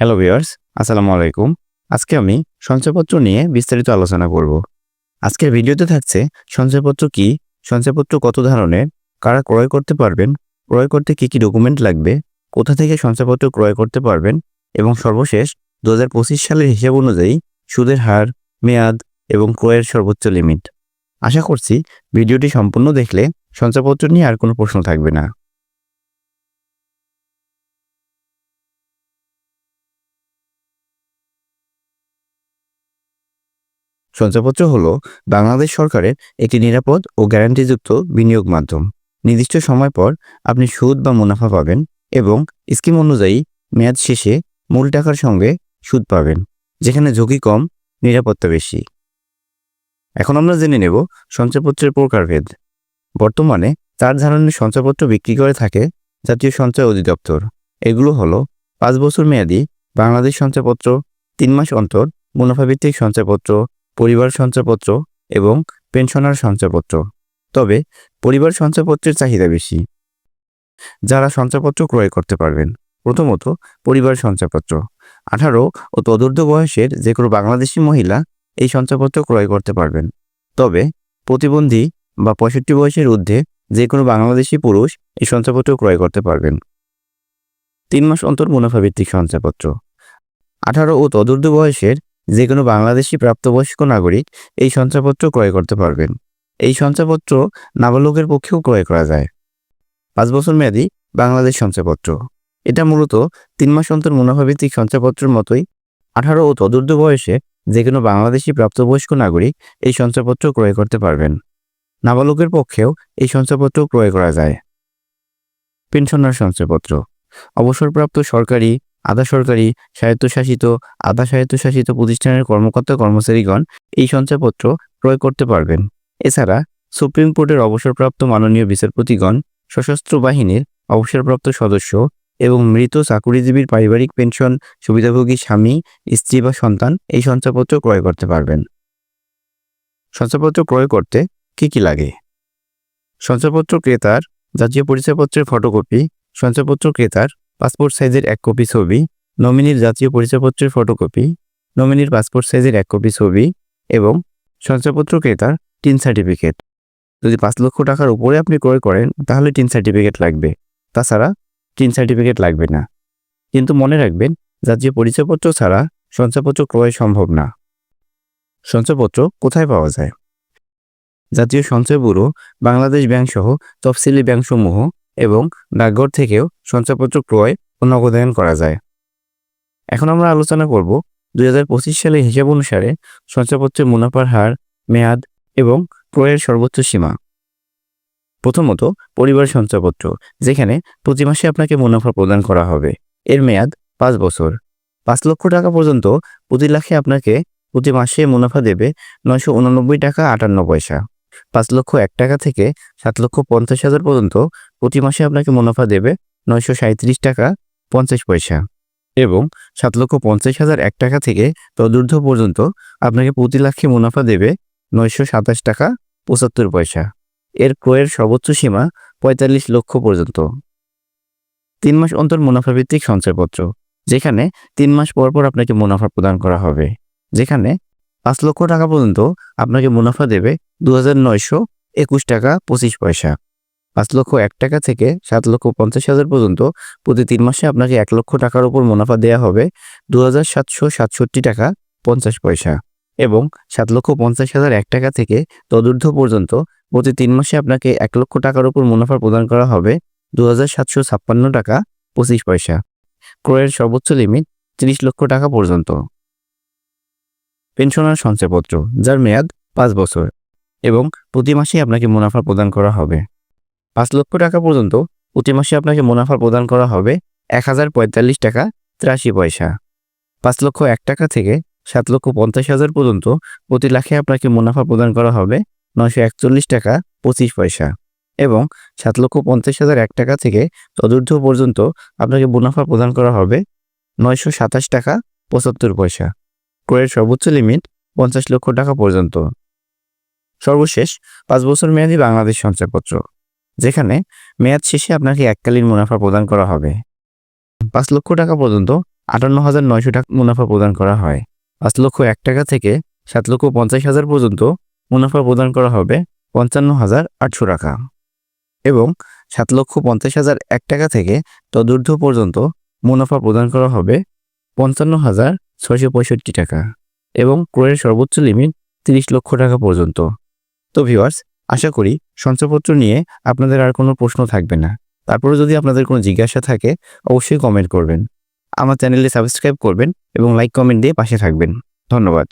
Hello viewers আসসালামু আলাইকুম। আজকে আমি সঞ্চয়পত্র নিয়ে বিস্তারিত আলোচনা করব। আজকের ভিডিওতে থাকছে সঞ্চয়পত্র কি, সঞ্চয়পত্র কত ধরনের, কারা ক্রয় করতে পারবেন, ক্রয় করতে কি কি ডকুমেন্ট লাগবে, কোথা থেকে সঞ্চয়পত্র ক্রয় করতে পারবেন, এবং সর্বশেষ দু হাজার পঁচিশ সালের হিসাব অনুযায়ী সুদের হার, মেয়াদ এবং ক্রয়ের সর্বোচ্চ লিমিট আশা করছি ভিডিওটি সম্পূর্ণ দেখলে সঞ্চয়পত্র নিয়ে আর কোনো প্রশ্ন থাকবে না। সঞ্চয়পত্র হল বাংলাদেশ সরকারের একটি নিরাপদ ও গ্যারান্টিযুক্ত বিনিয়োগ মাধ্যম। নির্দিষ্ট সময় পর আপনি সুদ বা মুনাফা পাবেন এবং স্কিম অনুযায়ী মেয়াদ শেষে মূল টাকার সঙ্গে সুদ পাবেন, যেখানে ঝুঁকি কম, নিরাপত্তা বেশি। এখন আমরা জেনে নেব সঞ্চয়পত্রের প্রকারভেদ। বর্তমানে চার ধরনের সঞ্চয়পত্র বিক্রি করে থাকে জাতীয় সঞ্চয় অধিদপ্তর। এগুলো হলো পাঁচ বছর মেয়াদি বাংলাদেশ সঞ্চয়পত্র তিন মাস অন্তর মুনাফাভিত্তিক সঞ্চয়পত্র পরিবার সঞ্চয়পত্র এবং পেনশনার সঞ্চয়পত্র। তবে পরিবার সঞ্চয়পত্রের চাহিদা বেশি। যারা সঞ্চয়পত্র ক্রয় করতে পারবেন, প্রথমত পরিবার সঞ্চয়পত্র। আঠারো ও তদূর্ধ্ব বয়সের যে কোনো বাংলাদেশি মহিলা এই সঞ্চয়পত্র ক্রয় করতে পারবেন। তবে প্রতিবন্ধী বা পঁয়ষট্টি বয়সের ঊর্ধ্বে যে কোনো বাংলাদেশি পুরুষ এই সঞ্চয়পত্র ক্রয় করতে পারবেন। তিন মাস অন্তর মুনাফাভিত্তিক সঞ্চয়পত্র। আঠারো ও তদূর্ধ্ব বয়সের যে কোনো বাংলাদেশি প্রাপ্তবয়স্ক নাগরিক এই সঞ্চয়পত্র ক্রয় করতে পারবেন। এই সঞ্চয়পত্র নাবালকের পক্ষেও ক্রয় করা যায়। পাঁচ বছর মেয়াদী বাংলাদেশ সঞ্চয়পত্র এটা মূলত তিন মাস অন্তর মুনাফাভিত্তিক সঞ্চয়পত্রের মতোই আঠারো ও তদূর্ধ্ব বয়সে যে কোনো বাংলাদেশি প্রাপ্তবয়স্ক নাগরিক এই সঞ্চয়পত্র ক্রয় করতে পারবেন। নাবালকের পক্ষেও এই সঞ্চয়পত্র ক্রয় করা যায়। পেনশনার সঞ্চয়পত্র অবসরপ্রাপ্ত সরকারি আধা সরকারি স্বায়ত্তশাসিত, আধা স্বায়ত্তশাসিত প্রতিষ্ঠানের কর্মকর্তা কর্মচারীগণ এই সঞ্চয়পত্র ক্রয় করতে পারবেন। এছাড়া সুপ্রিম কোর্টের অবসরপ্রাপ্ত মাননীয় বিচারপতিগণ, সশস্ত্র বাহিনীর অবসরপ্রাপ্ত সদস্য এবং মৃত চাকুরিজীবীর পারিবারিক পেনশন, সুবিধাভোগী স্বামী, স্ত্রী বা সন্তান এই সঞ্চয়পত্র ক্রয় করতে পারবেন। সঞ্চয়পত্র ক্রয় করতে কি কি লাগে? সঞ্চয়পত্র ক্রেতার জাতীয় পরিচয়পত্রের ফটোকপি, সঞ্চয়পত্র ক্রেতার পাসপোর্ট সাইজের এক কপি ছবি, নমিনির জাতীয় পরিচয়পত্রের ফটোকপি, নমিনির পাসপোর্ট সাইজের এক কপি ছবি এবং সঞ্চয়পত্র ক্রেতার টিন সার্টিফিকেট। যদি পাঁচ লক্ষ টাকার উপরে আপনি ক্রয় করেন, তাহলে টিন সার্টিফিকেট লাগবে। তাছাড়া টিন সার্টিফিকেট লাগবে না। কিন্তু মনে রাখবেন, জাতীয় পরিচয়পত্র ছাড়া সঞ্চয়পত্র ক্রয় সম্ভব না। সঞ্চয়পত্র কোথায় পাওয়া যায়? জাতীয় সঞ্চয় ব্যুরো, বাংলাদেশ ব্যাংক সহ তফসিলি ব্যাংকসমূহ এবং ডাকঘর থেকেও সঞ্চয়পত্র ক্রয় ও নগদায়ন করা যায়। এখন আমরা আলোচনা করব দুই হাজার পঁচিশ সালের হিসাব অনুসারে সঞ্চয়পত্রের মুনাফার হার, মেয়াদ এবং ক্রয়ের সর্বোচ্চ সীমা। প্রথমত, পরিবার সঞ্চয়পত্র যেখানে প্রতি মাসে আপনাকে মুনাফা প্রদান করা হবে। এর মেয়াদ পাঁচ বছর। পাঁচ লক্ষ টাকা পর্যন্ত প্রতি লাখে আপনাকে প্রতি মাসে মুনাফা দেবে নয়শো উনানব্বই টাকা আটান্ন পয়সা। পাঁচ লক্ষ এক টাকা থেকে সাত লক্ষ পঞ্চাশ হাজার পর্যন্ত প্রতি মাসে আপনাকে মুনাফা দেবে নয়শো সাঁত্রিশ টাকা পঞ্চাশ পয়সা এবং সাত লক্ষ পঞ্চাশ হাজার এক টাকা থেকে তদূর্ধ্ব পর্যন্ত আপনাকে প্রতি লাখে মুনাফা দেবে নয়শো সাতাশ টাকা পঁচাত্তর পয়সা। এর ক্রয়ের সর্বোচ্চ সীমা পঁয়তাল্লিশ লক্ষ পর্যন্ত। তিন মাস অন্তর মুনাফাভিত্তিক সঞ্চয়পত্র, যেখানে তিন মাস পর পর আপনাকে মুনাফা প্রদান করা হবে, যেখানে পাঁচ লক্ষ টাকা পর্যন্ত আপনাকে মুনাফা দেবে দু হাজার নয়শো একুশ টাকা পঁচিশ পয়সা। পাঁচ লক্ষ এক টাকা থেকে সাত লক্ষ পঞ্চাশ হাজার পর্যন্ত প্রতি তিন মাসে আপনাকে এক লক্ষ টাকার উপর মুনাফা দেওয়া হবে দু হাজার সাতশো সাতষট্টি টাকা পঞ্চাশ পয়সা এবং সাত লক্ষ পঞ্চাশ হাজার এক টাকা থেকে তদূর্ধ্ব পর্যন্ত প্রতি তিন মাসে আপনাকে এক লক্ষ টাকার উপর মুনাফা প্রদান করা হবে দু হাজার সাতশো ছাপ্পান্ন টাকা পঁচিশ পয়সা। ক্রয়ের সর্বোচ্চ লিমিট তিরিশ লক্ষ টাকা পর্যন্ত। পেনশনার সঞ্চয়পত্র, যার মেয়াদ পাঁচ বছর এবং প্রতি মাসে আপনাকে মুনাফা প্রদান করা হবে। পাঁচ লক্ষ টাকা পর্যন্ত প্রতি মাসে আপনাকে মুনাফা প্রদান করা হবে এক হাজার পঁয়তাল্লিশ টাকা তিরাশি পয়সা। পাঁচ লক্ষ এক টাকা থেকে সাত লক্ষ পঞ্চাশ হাজার পর্যন্ত প্রতি লাখে আপনাকে মুনাফা প্রদান করা হবে নয়শো একচল্লিশ টাকা পঁচিশ পয়সা এবং সাত লক্ষ পঞ্চাশ হাজার এক টাকা থেকে তদূর্ধ্ব পর্যন্ত আপনাকে মুনাফা প্রদান করা হবে নয়শো সাতাশ টাকা পঁচাত্তর পয়সা। ক্রয়ের সর্বোচ্চ লিমিট পঞ্চাশ লক্ষ টাকা পর্যন্ত। সর্বশেষ পাঁচ বছর মেয়াদী বাংলাদেশ সঞ্চয়পত্র। যেখানে মেয়াদ শেষে আপনাকে এককালীন মুনাফা প্রদান করা হবে। পাঁচ লক্ষ টাকা পর্যন্ত আটান্ন হাজার নয়শো টাকা মুনাফা প্রদান করা হয়। পাঁচ লক্ষ এক টাকা থেকে সাত লক্ষ পঞ্চাশ হাজার পর্যন্ত মুনাফা প্রদান করা হবে পঞ্চান্ন হাজার আটশো টাকা। এবং সাত লক্ষ পঞ্চাশ হাজার এক টাকা থেকে তদূর্ধ্ব পর্যন্ত মুনাফা প্রদান করা হবে পঞ্চান্ন হাজার ছয়শো পঁয়ষট্টি টাকা। এবং ক্রয়ের সর্বোচ্চ লিমিট তিরিশ লক্ষ টাকা পর্যন্ত। তো ভিউয়ার্স আশা করি সঞ্চয়পত্র নিয়ে আপনাদের আর কোনো প্রশ্ন থাকবে না। তারপরে যদি আপনাদের কোনো জিজ্ঞাসা থাকে, অবশ্যই কমেন্ট করবেন। আমার চ্যানেলে সাবস্ক্রাইব করবেন এবং লাইক কমেন্ট দিয়ে পাশে থাকবেন। ধন্যবাদ।